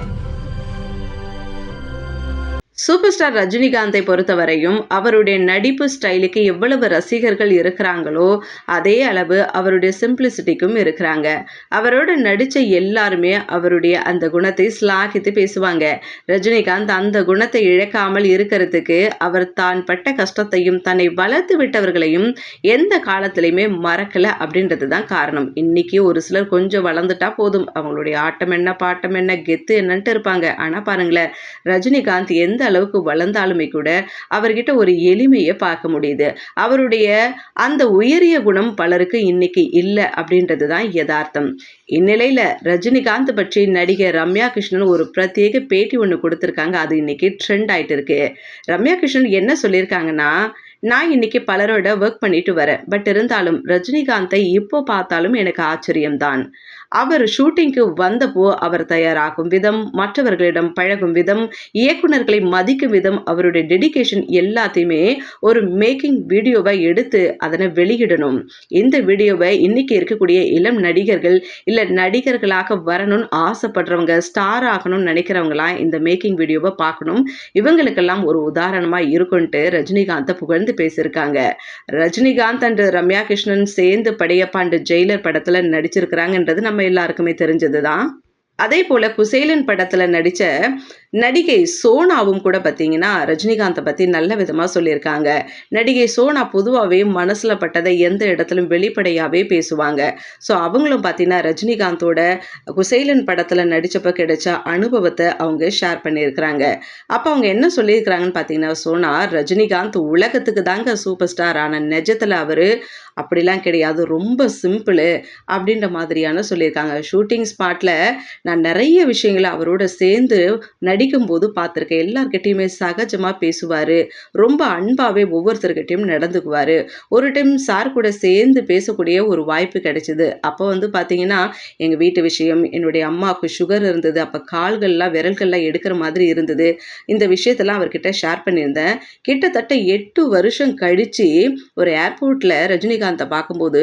Thank you. Super star ரஜினிகாந்தை பொறுத்தவரையும் அவருடைய நடிப்பு ஸ்டைலுக்கு எவ்வளவு ரசிகர்கள் இருக்கிறாங்களோ அதே அளவு அவருடைய சிம்பிளிசிட்டிக்கும் இருக்கிறாங்க. அவரோட நடித்த எல்லாருமே அவருடைய அந்த குணத்தை ஸ்லாகித்து பேசுவாங்க. ரஜினிகாந்த் அந்த குணத்தை இழக்காமல் இருக்கிறதுக்கு அவர் தான் பட்ட கஷ்டத்தையும் தன்னை வளர்த்து விட்டவர்களையும் எந்த காலத்திலையுமே மறக்கலை அப்படின்றது தான் காரணம். இன்னைக்கு ஒரு சிலர் கொஞ்சம் வளர்ந்துட்டா போதும். அவங்களுடைய ஆட்டம் என்ன பாட்டம் என்ன கெத்து என்னன்ட்டு இருப்பாங்க. ஆனால் பாருங்களேன் ரஜினிகாந்த் எந்த அளவுக்கு வளர்ந்தாலுமே கூட அவர்கிட்ட ஒரு எளிமையை பார்க்க முடியுது. அவருடைய அந்த உயரிய குணம் பலருக்கு இன்னைக்கு இல்லை அப்படின்றது தான் யதார்த்தம். இந்நிலையில் ரஜினிகாந்த் பற்றி நடிகர் ரம்யா கிருஷ்ணன் ஒரு பிரத்யேக பேட்டி ஒன்று கொடுத்துருக்காங்க. அது இன்னைக்கு ட்ரெண்ட் ஆயிட்டு இருக்கு. ரம்யா கிருஷ்ணன் என்ன சொல்லியிருக்காங்கன்னா நான் இன்னைக்கு பலரோட ஒர்க் பண்ணிட்டு வரேன். பட் இருந்தாலும் ரஜினிகாந்தை இப்போ பார்த்தாலும் எனக்கு ஆச்சரியம்தான். அவர் ஷூட்டிங்க்கு வந்தப்போ அவர் தயாராகும் விதம் மற்றவர்களிடம் பழகும் விதம் இயக்குநர்களை மதிக்கும் விதம் அவருடைய டெடிக்கேஷன் எல்லாத்தையுமே ஒரு மேக்கிங் வீடியோவை எடுத்து அதனை வெளியிடணும். இந்த வீடியோவை இன்னைக்கு இருக்கக்கூடிய இளம் நடிகர்கள் இல்லை நடிகர்களாக வரணும்னு ஆசைப்படுறவங்க ஸ்டார் ஆகணும்னு நினைக்கிறவங்களாம் இந்த மேக்கிங் வீடியோவை பார்க்கணும். இவங்களுக்கெல்லாம் ஒரு உதாரணமாக இருக்குன்ட்டு ரஜினிகாந்தை புகழ்ந்து பேசியிருக்காங்க. ரஜினிகாந்த் அண்ட் ரம்யா கிருஷ்ணன் சேர்ந்து படையப்பாண்டு ஜெயிலர் படத்தில் நடிச்சிருக்கிறாங்கன்றது நம்ம எல்லாருக்குமே தெரிஞ்சது தான் அதே போல் குசேலன் படத்தில் நடித்த நடிகை சோனாவும் கூட பார்த்தீங்கன்னா ரஜினிகாந்தை பற்றி நல்ல விதமாக சொல்லியிருக்காங்க. நடிகை சோனா பொதுவாகவே மனசில் பட்டதை எந்த இடத்துலையும் வெளிப்படையாகவே பேசுவாங்க. ஸோ அவங்களும் பார்த்தீங்கன்னா ரஜினிகாந்தோட குசைலன் படத்தில் நடித்தப்போ கிடைச்ச அனுபவத்தை அவங்க ஷேர் பண்ணியிருக்கிறாங்க. அப்போ அவங்க என்ன சொல்லியிருக்கிறாங்கன்னு பார்த்தீங்கன்னா சோனா ரஜினிகாந்த் உலகத்துக்கு தாங்க சூப்பர் ஸ்டார் ஆனால் நிஜத்தில் அவர் அப்படிலாம் கிடையாது ரொம்ப சிம்பிள் அப்படின்ற மாதிரியான சொல்லியிருக்காங்க. ஷூட்டிங் ஸ்பாட்டில் நான் நிறைய விஷயங்களை அவரோட சேர்ந்து நடி நடிக்கும்போது பார்த்துருக்கேன் எல்லார்கிட்டையுமே சகஜமாக பேசுவார். ரொம்ப அன்பாகவே ஒவ்வொருத்தர்கிட்டையும் நடந்துக்குவார். ஒரு டைம் சார் கூட சேர்ந்து பேசக்கூடிய ஒரு வாய்ப்பு கிடைச்சிது. அப்போ வந்து பார்த்தீங்கன்னா எங்கள் வீட்டு விஷயம் என்னுடைய அம்மாவுக்கு சுகர் இருந்தது. அப்போ கால்கள்லாம் விரல்கள்லாம் எடுக்கிற மாதிரி இருந்தது. இந்த விஷயத்தெல்லாம் அவர்கிட்ட ஷேர் பண்ணியிருந்தேன். கிட்டத்தட்ட எட்டு வருஷம் கழித்து ஒரு ஏர்போர்ட்டில் ரஜினிகாந்தை பார்க்கும்போது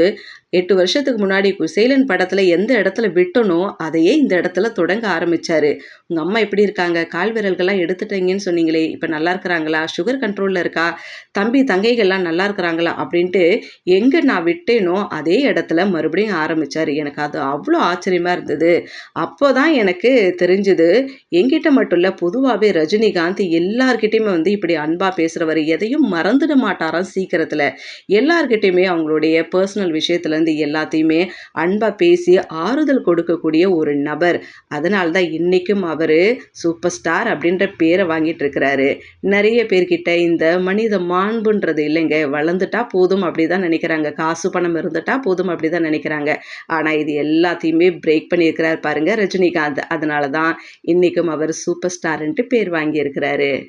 எட்டு வருஷத்துக்கு முன்னாடி குசேலன் படத்தில் எந்த இடத்துல விட்டனோ அதையே இந்த இடத்துல தொடங்க ஆரம்பித்தார் உங்கள் அம்மா எப்படி இருக்காங்க? கால் விரல்கள்லாம் எடுத்துட்டீங்கன்னு சொன்னீங்களே இப்போ நல்லா இருக்கிறாங்களா? சுகர் கண்ட்ரோலில் இருக்கா? தம்பி தங்கைகள்லாம் நல்லா இருக்கிறாங்களா? அப்படின்ட்டு எங்கே நான் விட்டேனோ அதே இடத்துல மறுபடியும் ஆரம்பித்தார் எனக்கு அது அவ்வளோ ஆச்சரியமாக இருந்தது. அப்போ தான் எனக்கு தெரிஞ்சுது எங்கிட்ட மட்டும் இல்லை பொதுவாகவே ரஜினிகாந்த் எல்லார்கிட்டையுமே வந்து இப்படி அன்பாக பேசுகிறவர் எதையும் மறந்துட மாட்டாராம் சீக்கிரத்தில். எல்லார்கிட்டையுமே அவங்களுடைய பர்சனல் விஷயத்தில் இருந்து எல்லாத்தையுமே அன்பாக பேசி ஆறுதல் கொடுக்கக்கூடிய ஒரு நபர். அதனால தான் இன்றைக்கும் அவர் சூப்பர் ஸ்டார் அப்படின்ற பேரை வாங்கிட்டு இருக்கிறாரு. நிறைய பேர்கிட்ட இந்த மனித மாண்புன்றது இல்லைங்க வளர்ந்துட்டா போதும் அப்படி தான் நினைக்கிறாங்க. காசு பணம் இருந்துட்டா போதும் அப்படி தான் நினைக்கிறாங்க. ஆனால் இது எல்லாத்தையுமே பிரேக் பண்ணியிருக்கிறார் பாருங்க ரஜினிகாந்த். அதனால தான் இன்றைக்கும் அவர் சூப்பர் ஸ்டார்ன்ட்டு பேர் வாங்கியிருக்கிறாரு.